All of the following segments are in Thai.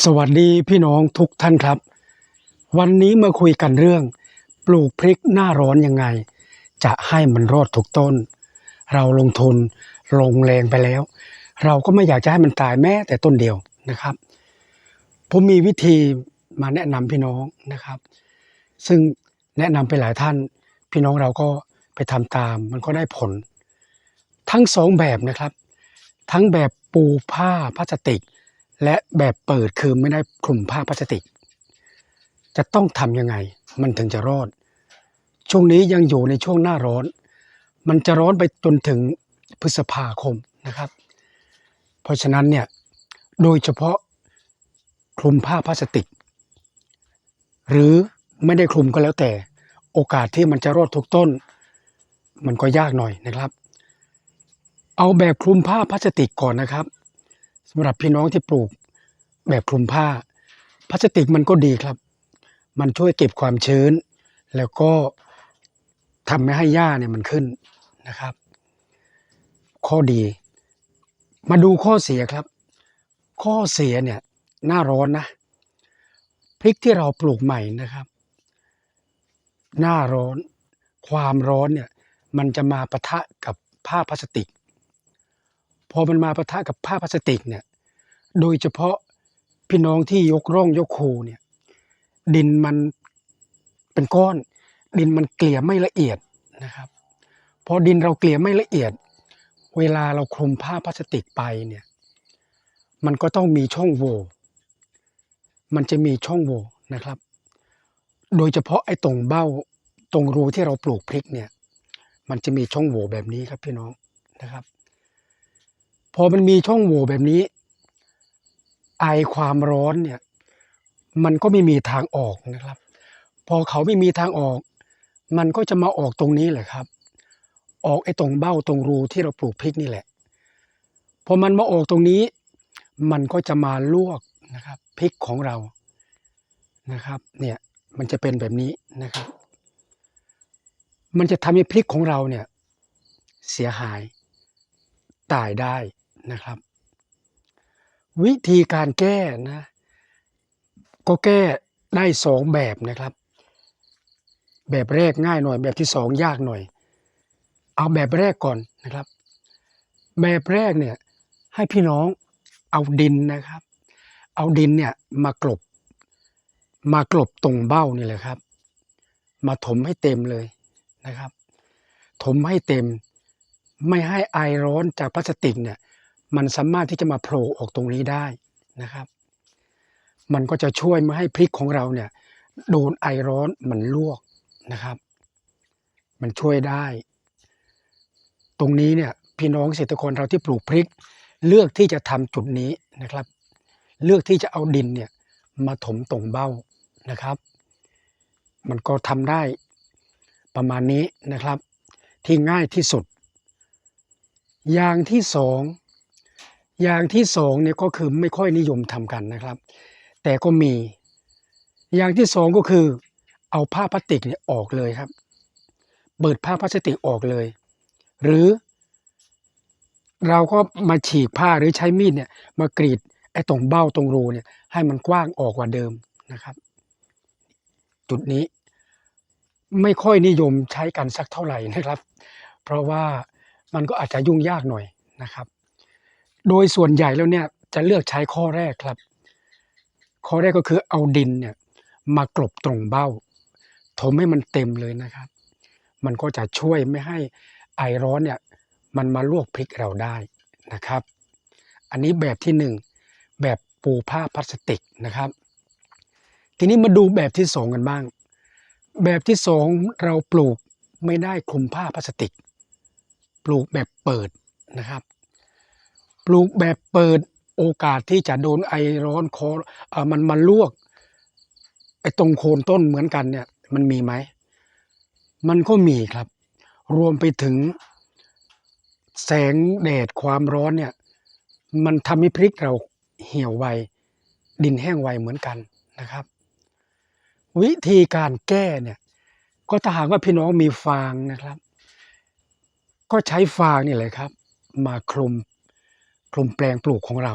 สวัสดีพี่น้องทุกท่านครับ วันนี้มาคุยกันเรื่อง ปลูกพริกหน้าร้อนยังไง จะให้มันรอดทุกต้น เราลงทุนลงแรงไปแล้ว เราก็ไม่อยากจะให้มันตายแม้แต่ต้นเดียวนะครับ ผมมีวิธีมาแนะนำพี่น้องนะครับ ซึ่งแนะนำไปหลายท่าน พี่น้องเราก็ไปทำตามมันก็ได้ผล ทั้งสองแบบนะครับ ทั้งแบบปูผ้าพลาสติก และแบบเปิดคือไม่ได้คลุมผ้าพลาสติก จะต้องทำยังไง มันถึงจะรอด ช่วงนี้ยังอยู่ในช่วงหน้าร้อน มันจะร้อนไปจนถึงพฤษภาคมนะครับ เพราะฉะนั้นเนี่ยโดยเฉพาะคลุมผ้าพลาสติก หรือไม่ได้คลุมก็แล้วแต่ โอกาสที่มันจะรอดทุกต้น มันก็ยากหน่อยนะครับ เอาแบบคลุมผ้าพลาสติกก่อนนะครับ สำหรับพี่น้องที่ปลูกแบบคลุมผ้า พลาสติกมันก็ดีครับ มันช่วยเก็บความชื้น แล้วก็ทำไม่ให้หญ้าเนี่ยมันขึ้นนะครับ ข้อดี มาดูข้อเสียครับ ข้อเสียเนี่ยหน้าร้อนนะพริกที่เราปลูกใหม่นะครับ หน้าร้อน ความร้อนเนี่ย มันจะมาปะทะกับผ้าพลาสติก พอมันมาปะทะกับผ้าพลาสติกเนี่ยโดยเฉพาะพี่น้องที่ยกร่องยกโคเนี่ยดินมันเป็นก้อน ดินมันเกลี่ยไม่ละเอียดนะครับพอดินเราเกลี่ยไม่ละเอียด เวลาเราคลุมผ้าพลาสติกไปเนี่ยมันก็ต้องมีช่องโหว่มันจะมีช่องโหว่นะครับ โดยเฉพาะไอ้ตรงเบ้าตรงรูที่เราปลูกพริกเนี่ย มันจะมีช่องโหว่แบบนี้ครับพี่น้องนะครับ พอมันมีช่องโหว่แบบนี้ ไอความร้อนเนี่ย มันก็ไม่มีทางออกนะครับ พอเขาไม่มีทางออก มันก็จะมาออกตรงนี้แหละครับ ออกไอ้ตรงเบ้าตรงรูที่เราปลูกพริกนี่แหละ พอมันมาออกตรงนี้ มันก็จะมาลวกนะครับพริกของเรานะครับ เนี่ยมันจะเป็นแบบนี้นะครับ มันจะทำให้พริกของเราเนี่ย เสียหายตายได้ นะครับ วิธีการแก้นะ ก็แก้ได้สองแบบนะครับ แบบแรกง่ายหน่อย แบบที่สองยากหน่อย เอาแบบแรกก่อนนะครับ แบบแรกเนี่ยให้พี่น้องเอาดินนะครับ เอาดินเนี่ยมากลบ มากลบตรงเบ้านี่แหละครับ มาถมให้เต็มเลยนะครับ ถมให้เต็ม ไม่ให้ไอร้อนจากพลาสติกเนี่ย มันสามารถที่จะมาโผล่ออกตรงนี้ได้นะครับ มันก็จะช่วยไม่ให้พริกของเราเนี่ยโดนไอร้อนมันลวกนะครับ มันช่วยได้ ตรงนี้เนี่ยพี่น้องเกษตรกรเราที่ปลูกพริก เลือกที่จะทำจุดนี้นะครับ เลือกที่จะเอาดินเนี่ยมาถมตรงเบ้านะครับ มันก็ทำได้ประมาณนี้นะครับ ที่ง่ายที่สุด อย่างที่สอง อย่างที่สองเนี่ยก็คือไม่ค่อยนิยมทำกันนะครับ แต่ก็มี อย่างที่สองก็คือเอาผ้าพลาสติกเนี่ยออกเลยครับ เปิดผ้าพลาสติกออกเลย หรือ เราก็มาฉีกผ้าหรือใช้มีดเนี่ยมากรีดไอ้ตรงเบ้าตรงรูเนี่ยให้มันกว้างออกกว่าเดิมนะครับ จุดนี้ไม่ค่อยนิยมใช้กันสักเท่าไหร่นะครับ เพราะว่ามันก็อาจจะยุ่งยากหน่อยนะครับ โดยส่วนใหญ่แล้วเนี่ยจะเลือกใช้ข้อแรกครับ ข้อแรกก็คือเอาดินเนี่ยมากลบตรงเบ้า ถมให้มันเต็มเลยนะครับ มันก็จะช่วยไม่ให้ไอร้อนเนี่ยมันมาลวกพริกเราได้นะครับ อันนี้แบบที่หนึ่งแบบปูผ้าพลาสติกนะครับ ทีนี้มาดูแบบที่สองกันบ้าง แบบที่สองเราปลูกไม่ได้คลุมผ้าพลาสติก ปลูกแบบเปิดนะครับ ปลูกแบบเปิดโอกาสที่จะโดนไอร้อนคอเอ่อมันมาลวกไอตรงโคนต้นเหมือนกันเนี่ย มันมีไหม มันก็มีครับ รวมไปถึง แสงแดดความร้อนเนี่ย มันทำให้พริกเราเหี่ยวไว ดินแห้งไวเหมือนกันนะครับ วิธีการแก้เนี่ย ก็ถ้าหากว่าพี่น้องมีฟางนะครับ ก็ใช้ฟางนี่แหละครับ มาคลุม คลุมแปลงปลูกของเรา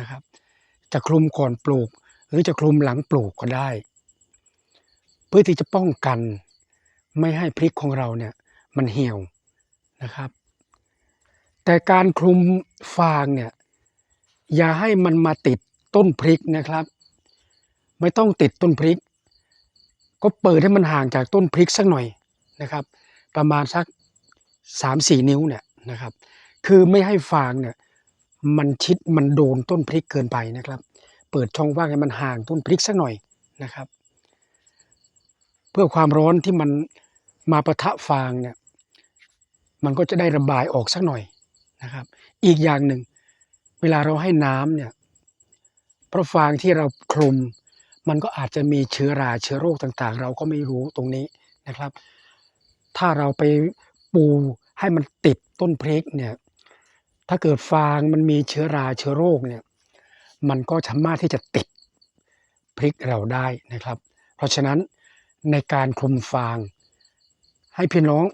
นะครับ จะคลุมก่อนปลูก หรือจะคลุมหลังปลูกก็ได้ เพื่อที่จะป้องกันไม่ให้พริกของเราเนี่ยมันเหี่ยวนะครับ แต่การคลุมฟางเนี่ยอย่าให้มันมาติดต้นพริกนะครับ ไม่ต้องติดต้นพริก ก็เปิดให้มันห่างจากต้นพริกสักหน่อยนะครับ ประมาณสักสามสี่นิ้วเนี่ยนะครับ คือไม่ให้ฟางเนี่ย มันชิดมันโดนต้นพริกเกินไปนะครับ เปิดช่องว่างให้มันห่างต้นพริกสักหน่อยนะครับ เพื่อความร้อนที่มันมาประทะฟางเนี่ยมันก็จะได้ระบายออกสักหน่อยนะครับ อีกอย่างหนึ่ง เวลาเราให้น้ำเนี่ยเพราะฟางที่เราคลุม มันก็อาจจะมีเชื้อราเชื้อโรคต่างๆ เราก็ไม่รู้ตรงนี้นะครับ ถ้าเราไปปูให้มันติดต้นพริกเนี่ย ถ้าเกิดฟางมันมีเชื้อราเชื้อโรคเนี่ยมันก็สามารถที่จะติดพริกเราได้นะครับ เพราะฉะนั้นในการคลุมฟาง ให้พี่น้อง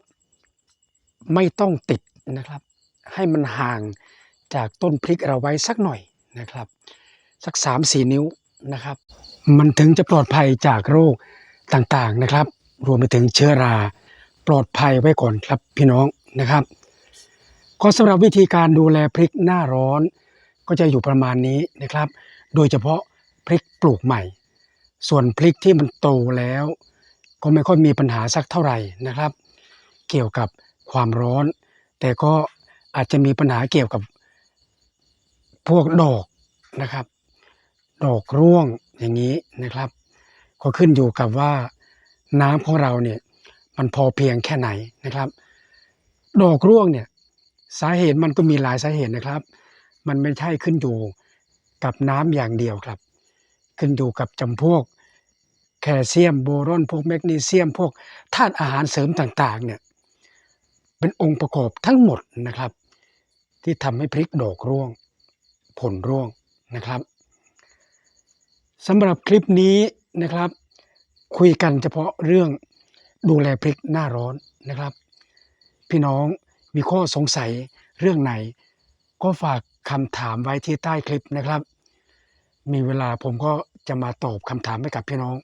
ไม่ต้องติดนะครับ ให้มันห่างจากต้นพริกเราไว้สักหน่อยนะครับ สักสามสี่นิ้วนะครับ มันถึงจะปลอดภัยจากโรคต่างๆนะครับ รวมไปถึงเชื้อราปลอดภัยไว้ก่อนครับพี่น้องนะครับ ก็สำหรับวิธีการดูแลพริกหน้าร้อน ก็จะอยู่ประมาณนี้นะครับ โดยเฉพาะพริกปลูกใหม่ ส่วนพริกที่มันโตแล้ว ก็ไม่ค่อยมีปัญหาสักเท่าไหร่นะครับ เกี่ยวกับความร้อน แต่ก็อาจจะมีปัญหาเกี่ยวกับพวกดอกนะครับ ดอกร่วงอย่างนี้นะครับ ก็ขึ้นอยู่กับว่าน้ำของเราเนี่ยมันพอเพียงแค่ไหนนะครับ ดอกร่วงเนี่ย สาเหตุมันก็มีหลายสาเหตุนะครับ มันไม่ใช่ขึ้นอยู่กับน้ำอย่างเดียวครับ ขึ้นอยู่กับจำพวกแคลเซียมโบรอนพวกแมกนีเซียม พวกธาตุอาหารเสริมต่างๆเนี่ยเป็นองค์ประกอบทั้งหมดนะครับ ที่ทำให้พริกดอกร่วง ผลร่วงนะครับสำหรับคลิปนี้นะครับ คุยกันเฉพาะเรื่องดูแลพริกหน้าร้อนนะครับ พี่น้อง มีข้อสงสัยเรื่องไหน ก็ฝากคำถามไว้ที่ใต้คลิปนะครับ มีเวลาผมก็จะมาตอบคำถามให้กับพี่น้อง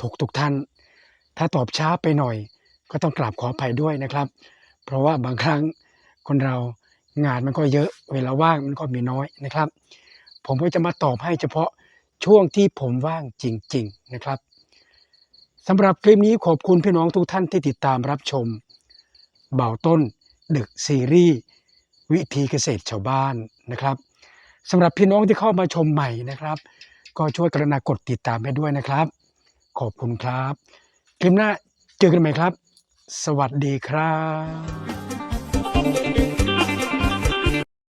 ทุกทุกๆท่าน ถ้าตอบช้าไปหน่อย ก็ต้องกราบขออภัยด้วยนะครับ เพราะว่าบางครั้งคนเรางานมันก็เยอะเวลาว่างมันก็มีน้อยนะครับ ผมก็จะมาตอบให้เฉพาะช่วงที่ผมว่างจริง ๆนะครับสำหรับคลิปนี้ขอบคุณพี่น้องทุกท่านที่ติดตามรับชม เบาต้น ดึกซีรีส์วิธีเกษตรชาวบ้านนะครับสำหรับพี่น้องที่เข้ามาชมใหม่นะครับ ก็ช่วยกรุณากดติดตามให้ด้วยนะครับ ขอบคุณครับ คลิปหน้าเจอกันใหม่ครับ สวัสดีครับ